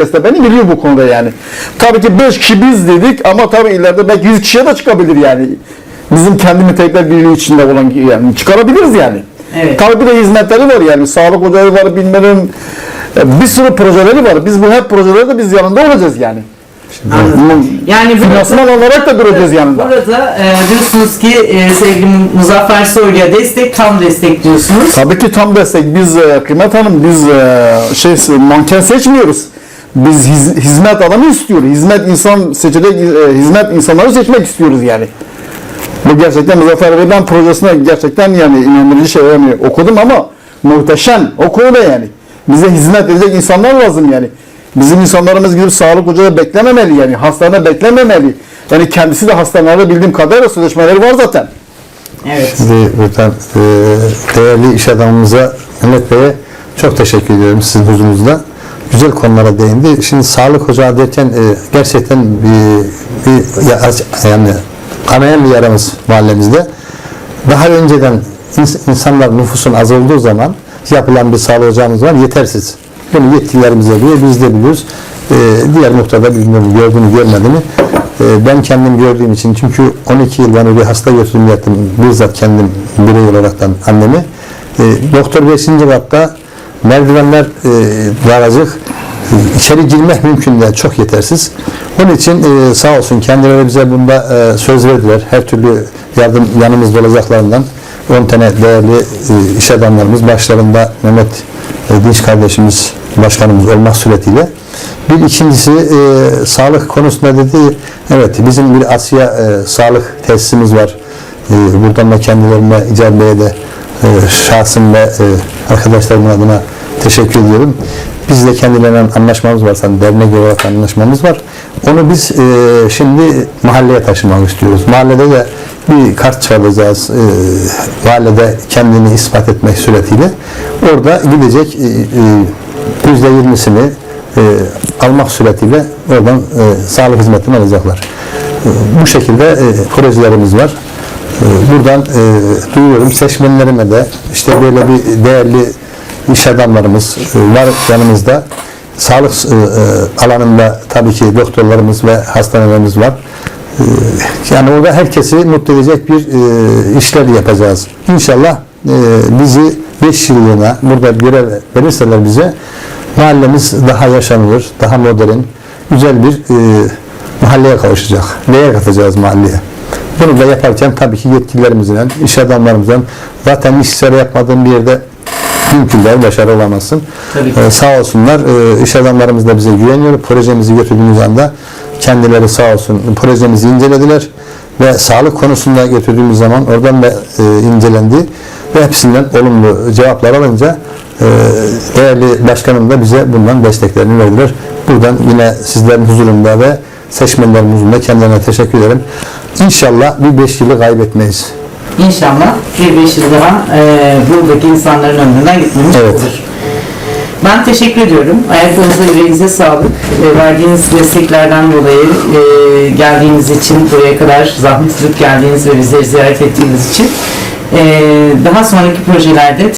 de beni biliyor bu konuda yani. Tabii ki 5 kişi biz dedik ama tabii ileride belki 100 kişiye de çıkabilir yani. Bizim kendi müteahhitler birliği içinde olan yani çıkarabiliriz yani. Evet. Tabii bir de hizmetleri var yani. Sağlık odaları var bilmem e, bir sürü projeleri var. Biz bu hep projelerde biz yanında olacağız yani. Anladım. Yani Finansman olarak da duracağız yanında. Burada e, diyorsunuz ki e, sevgili Muzaffer Soylu'ya destek, tam destek diyorsunuz. Tabii ki tam destek. Biz e, Kıymet Hanım biz e, şey manken seçmiyoruz. Biz hiz- hizmet adamı istiyoruz. Hizmet insan seçecek e, hizmet insanları seçmek istiyoruz yani. Bu gerçekten Muzaffer Bey ben projesine gerçekten yani inandırıcı şey yani okudum ama muhteşem o konuda yani. Bize hizmet edecek insanlar lazım yani. Bizim insanlarımız gidip sağlık ocağı beklememeli yani. Hastane beklememeli. Yani kendisi de hastanelerde bildiğim kadarıyla sözleşmeleri var zaten. Evet. Sizi buradan e, değerli iş adamımıza Mehmet Bey'e çok teşekkür ediyorum sizin huzurunuzda. Güzel konulara değindi. Şimdi sağlık ocağı derken e, gerçekten bir, bir ya- yani kanayan bir yaramız mahallemizde. Daha önceden ins- insanlar nüfusun az olduğu zaman yapılan bir sağlık ocağımız var yetersiz. Bunu yetkililerimize göre biz de biliyoruz. E, diğer noktada bilmiyorum gördüğünü görmediğini. E, ben kendim gördüğüm için çünkü 12 yıl ben bir hasta götürdüm yattım. Bizzat kendim birey olaraktan annemi. E, doktor 5. katta merdivenler e, daracık. İçeri girmek mümkün değil. Çok yetersiz. Onun için e, sağ olsun kendileri bize bunda e, söz verdiler. Her türlü yardım yanımızda olacaklarından 10 tane değerli e, iş adamlarımız başlarında Mehmet e, Dinç kardeşimiz başkanımız olmak suretiyle bir ikincisi e, sağlık konusunda dedi evet bizim bir Asya e, sağlık tesisimiz var. E, buradan da kendilerine Bey'e de e, şahsım ve e, arkadaşlarımın adına teşekkür ediyorum. Biz de kendilerine anlaşmamız var. Hani dernek olarak anlaşmamız var. Onu biz e, şimdi mahalleye taşımak istiyoruz. Mahallede de bir kart çalacağız. E, mahallede kendini ispat etmek suretiyle. Orada gidecek yüzde yirmisini e, almak suretiyle oradan sağlık hizmetini alacaklar. Bu şekilde e, projelerimiz var. Buradan e, duyuyorum seçmenlerime de işte böyle bir değerli iş adamlarımız e, var yanımızda. Sağlık e, e, alanında tabii ki doktorlarımız ve hastanelerimiz var. Yani orada herkesi mutlu edecek bir işler yapacağız. İnşallah bizi 5 yıllığına burada görev verirseler bize mahallemiz daha yaşanılır, daha modern, güzel bir mahalleye kavuşacak. Neye katacağız mahalleye? Bunu da yaparken tabii ki yetkililerimizle, iş adamlarımızla zaten işleri yapmadığın bir yerde mümkün değil, başarı olamazsın. Ee, sağ olsunlar, e, iş adamlarımız da bize güveniyor. Projemizi götürdüğümüz anda kendileri sağ olsun projemizi incelediler ve sağlık konusunda götürdüğümüz zaman oradan da e, incelendi ve hepsinden olumlu cevaplar alınca e, değerli başkanım da bize bundan desteklerini verdiler. Buradan yine sizlerin huzurunda ve seçmenlerin huzurunda kendilerine teşekkür ederim. İnşallah bir beş yılı kaybetmeyiz. İnşallah bir beş yıl daha e, buradaki insanların ömründen gitmemiş Evet. olur. Ben teşekkür ediyorum. Ayaklarınıza, yüreğinize sağlık. E, verdiğiniz desteklerden dolayı e, geldiğiniz için, buraya kadar zahmet edip geldiğiniz ve bizleri ziyaret ettiğiniz için. E, daha sonraki projelerde